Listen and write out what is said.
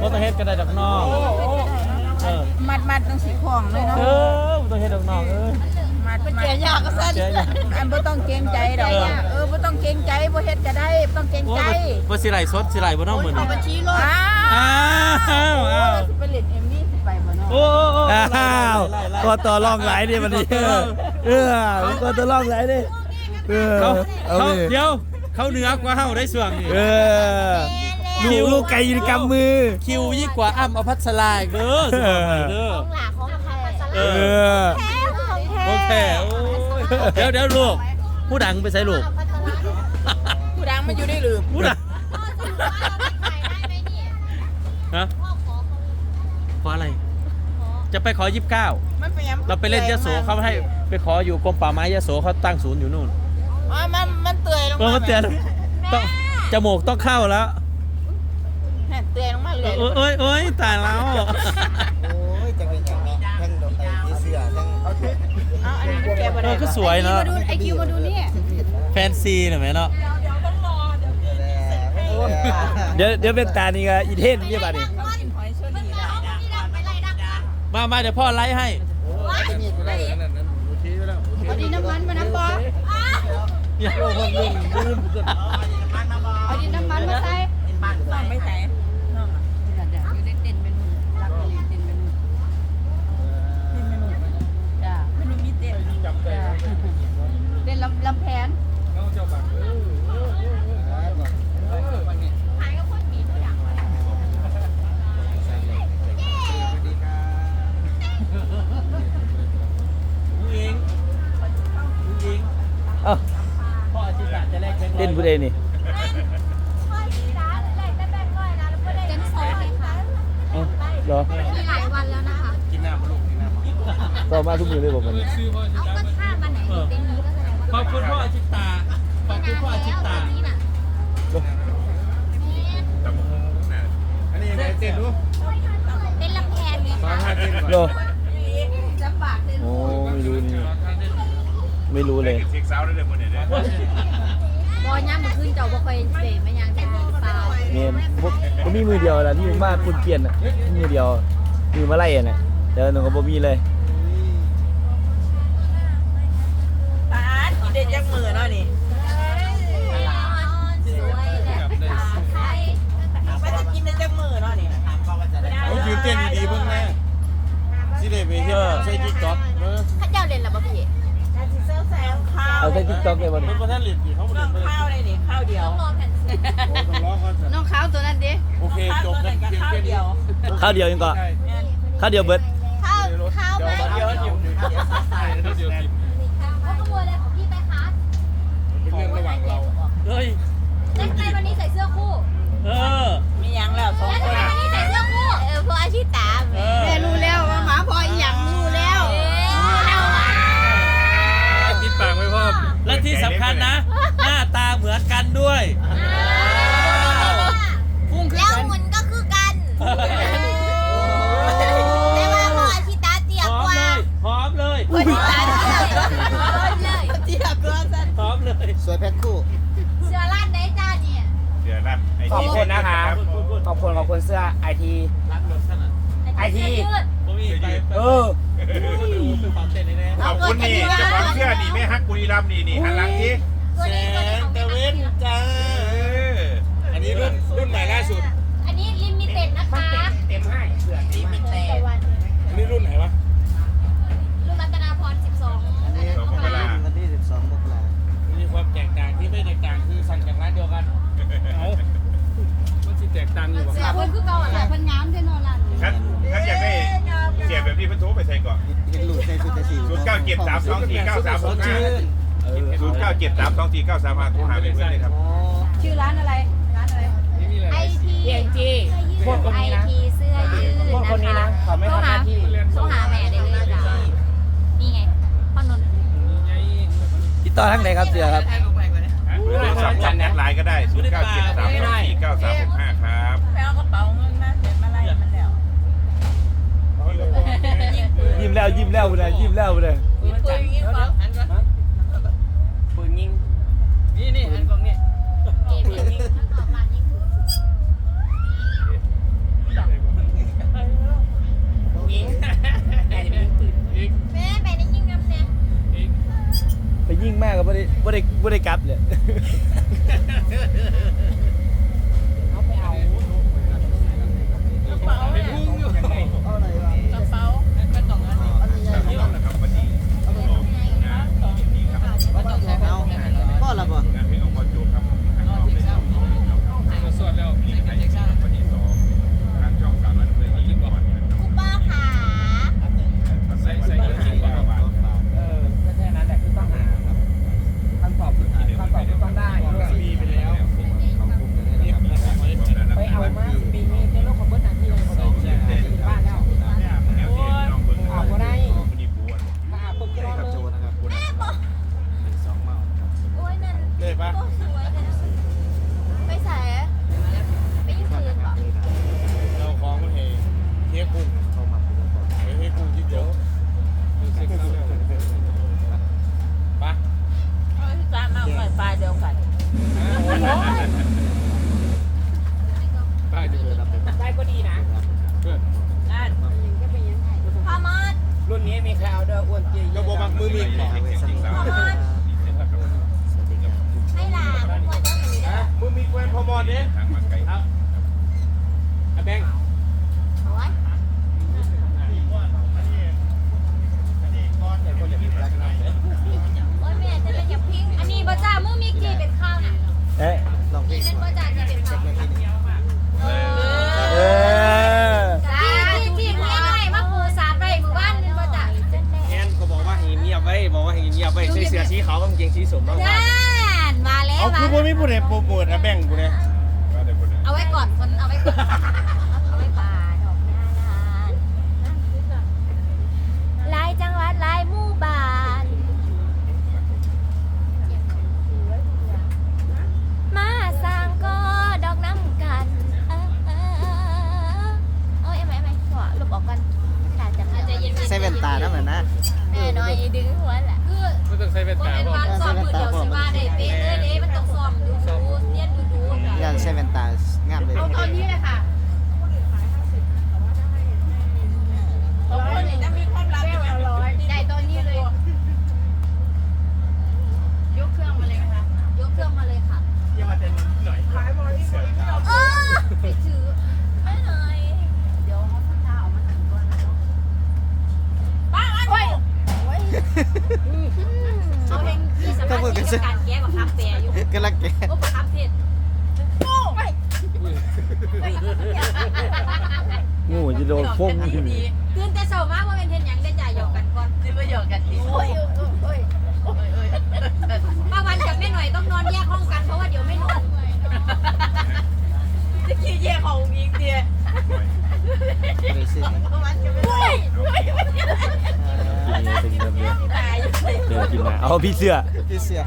บ่ต้องเฮ็ดก็ได้ดอกน้องเออมัดมัดต้องสีของเลยเนาะเออบ่ต้องเฮ็ดดอกน้องเอ้ยมัดมันเจียยากก็สั่นเจียยากอันบ่ต้องเกรงใจดอกเออเออบ่ต้องเกรงใจบ่เฮ็ดก็ได้บ่ต้องเกรงโอ้ใจยบ่สิไหลสดสิไหลบ่น้องมื้อนี้บัญชีรถอ้าอ้าวอ้าวสิไปเล่นเอ็มวีสิไปบ่เนาะ โอ้โอ้โอ้อ้าวไล่ไล่ไล่ ก็ต่อรองหลายดิวันนี้เออ เออก็ต่อรองหลายดิเออเขาเอาเขาดิเดี๋ยวเขาเหนือกว่าเฮาได้ส่วงนี่เออ ลูกลูกไก่อยืนกำมือ คิวยิ่งกว่าอ้ำอภัสราอีกเด้อสิบอกให้เด้อหลาของใครเอเอออแท้ของแท้โอเคโอ้ยเดี๋ยวเดี๋ยวลูก ผู้ดังไปใส่ลูกผู้ดังมันอยู่ได้หรือผู้ดังฮะขออะไร จะไปขอยิบเก้า มันเป็นหยังเราไปเล่นยโสเขาให้ไปขออยู่กรมป่าไม้ยโสเขาตั้งศูนย์อยู่นู่นอ๋อมันมันเตยลงเออมาเขาเตือนต้องจมูกต้องเข้าแล้วแม่ เลยเอ้ยเอ้ยเอ้ยตายแล้วโอ้ยจะเป็นอย่างนี้ทั้งดอกไม้ที่เสือทั้งเอาอันนี้แกบ่เอได้อก็สวยเนาะไอคิวมาดูนี่แฟนซีหน่อยไหมเนาะเดี๋ยวเดี๋ยวเป็นตานี่ก็อีเทนนี่ป่ะนี่มามาเดี๋ยวพ่อไลฟ์ให้เอาดินน้ำมันมาน้ำปออย่าเอาดินน้ำมันมาใส่ไม่ใส่น้องอะอยู่ได้เต้นเป็นรักเลยเต้นเป็นเต้นเป็นจ้าไม่รู้มีเต้นจ้าเต้นลำลำแพน ผู้หญิงผู้หญิง เอ้า พ่ออาชิตะจะแลกแบงค์ร้อย เต้น ผู้ใดนี่เจนโซเลยค่ะเอ้าเหรอมีหลายวันแล้วนะคะ กินน้ำมาลูกกินน้ำมาต่อมาทุกมือเลยบอกมันเอาก็ข้ามมาไหนเต็นท์นี้ก็แสดงว่าขอบคุณพ่ออาชิตะขอบคุณพ่ออาชิตะนี่น่ะอันนี้ไงเต้นดูเต้นลำแพนไงคะเต้นก่อนเหรอลำบากเลยโอ้ไม่รู้นี่ไม่รู้เลยเช็คสาวได้เลยคนเนี่ยบอ อย่ามาขึ้นเจ้าบ่เคยเสพไม่ยังจะมีเปล่าเมนพวกมีมือเดียวแหละที่มากคุณเปลี่ยนอะมือเดียวมือมาไล่อะเนี่ยแต่หนูก็บ่มีเลย ปาดกินได้จักมือเนาะนี่ สวยแหละใช่ ไม่ได้กินได้จักมือเนาะนี่ ผมยืนเต้นดีๆเพิ่งแม่สิเดไปเฮ็ดใส่ติ๊กต็อกเออ ถ้าเจ้าเล่นแล้วบ่พี่ การสิเซลแซงข้าว เอาใส่ทิกตอกเลยวันเป็นประธานหลินเขาบน้ริองเวณข้าวเลยนี่ข้าวเดียว ต้องรอแผ่นเสียงต้องร้องก่อนน้องข้าวตัวนั้นดิโอเคจบข้าวตัวนะนั้นกับข้าวเดียวข้าวเดียวยังก็ข้าวเดียวเบิดข้าวข้าวไหม เดี๋ยวเดี๋ยวเดี๋ยวเดี๋ยว ด้วยพุ่งขึ้นแล้วกันหุ่นก็คือกันแต่ว่าพออาชีพตาเตียหกอมกว่าเลยหอมเลยคนที่ตายเลยเจียบตัวสั้นหอมเลยสวยแพ็คคู่ เสื้อร้านได้จ้าเนี่ย เดี๋ยวรับไอ้ขอบที่คุณนะคะ พูดพูดขอบคุณขอบคุณเสื้อไอที รักรถขนาดไอ้ที่เสื้ยืดผมมีไปเออเป็นความเต้นแน่ขอบคุณนี่เจ้าของเสื้อนี่แม่ฮักบุรีรัมย์นี่นี่หันหลังทีตัวนี้ตัวนี้ของแม่ฮักจ้าอันนี้รุ่นรุ่นใหม่ล่าสุด อันนี้ลิมิเต็ดนะคะ เต็มให้เสื้อลิมิเต็ด วัน อันนี้รุ่นไหนวะ ลูกรัตนาพร 12 อันนี้สองมกรา วันที่ 12มกรา มีความแตกต่างที่ไม่แตกต่างคือสั่งจากร้านเดียวกันเอามันสิแตก ต่างอยู่เสื้อคนคือเก่าอะเพิ่นงามแน่นอนล่ะท่านท่านอยากได้เสียแบบนี้เพิ่นโทรไปใส่ก่อนเห็นหลุดในสุดแต่สี่ศูนย์เก้าเจ็ดสามสองสี่เก้าสามหกห้าศูนย์เก้าเจ็ดสามสองสี่เก้าสามห้าโทรหาเป็นเพื่อนเลยครับชื่อร้านอะไรร้านอะไรไอทีเพียงจีพวกไอทีเสื้อยืดนะคะคนนี้นะเขาไม่ทำหน้าที่ต้องหาแม่ได้เลยจ้ะนี่ไงพ่อนนท์ติดต่อทางไหนครับเสื้อครับหรือเป็นสับจันแอดไลน์ก็ได้ศูนย์เก้าเจ็ดสามสองสี่เก้าสามหกห้า แล้วเลยยิ้มแล้วบ่ได้ปืนยิงเปล่าหันก่อนปืนยิงนี่นี่หันกล้องนี่ปืนยิงไปยิ่งแม่ก็บ่ได้บ่ได้บ่ได้กลับเลย นนี้มีใครเอาด้ออ้วนเจี๊ยบกระโบบางมือมีขอให้ลาพอมอนมือมีแควนพอมอนเนี่ยแบงค์ บอกว่าให้เงียบไปใช้เสื้อสีขาวกางเกงสีส้มบ้างนั่มาแล้วเอาคือบ่ม่พูใดโปรโมทนะแบ่งกูเนี่ยเอาไว้ก่อนคนเอาไว้ก่อนเอาไว้ป่าดหน้างานลายจังหวัดหลายมุ เป็นตาบอก การแก้กับคับเปียอยู่ก็ลักแกะก็ประคับเทศงูจะโดนฟงอยู่นี่ตื่นแต่เช้ามากว่าเป็นเทนหยังได้จ่ายหยอกกันก่อนนี่ก็หยอกกันดีโอ้ยโอ้ยโอ้ยโอ้ยโอ้ยาวันกับแม่หน่อยต้องนอนแยกห้องกันเพราะว่าเดี๋ยวไม่นอนจะขี้แยกห้องอีกเดียวไม่ซื้อป้าวันกับแม่หน่ย กินเลยเกินมาเอาพี่เสื้อ พี่เสีอ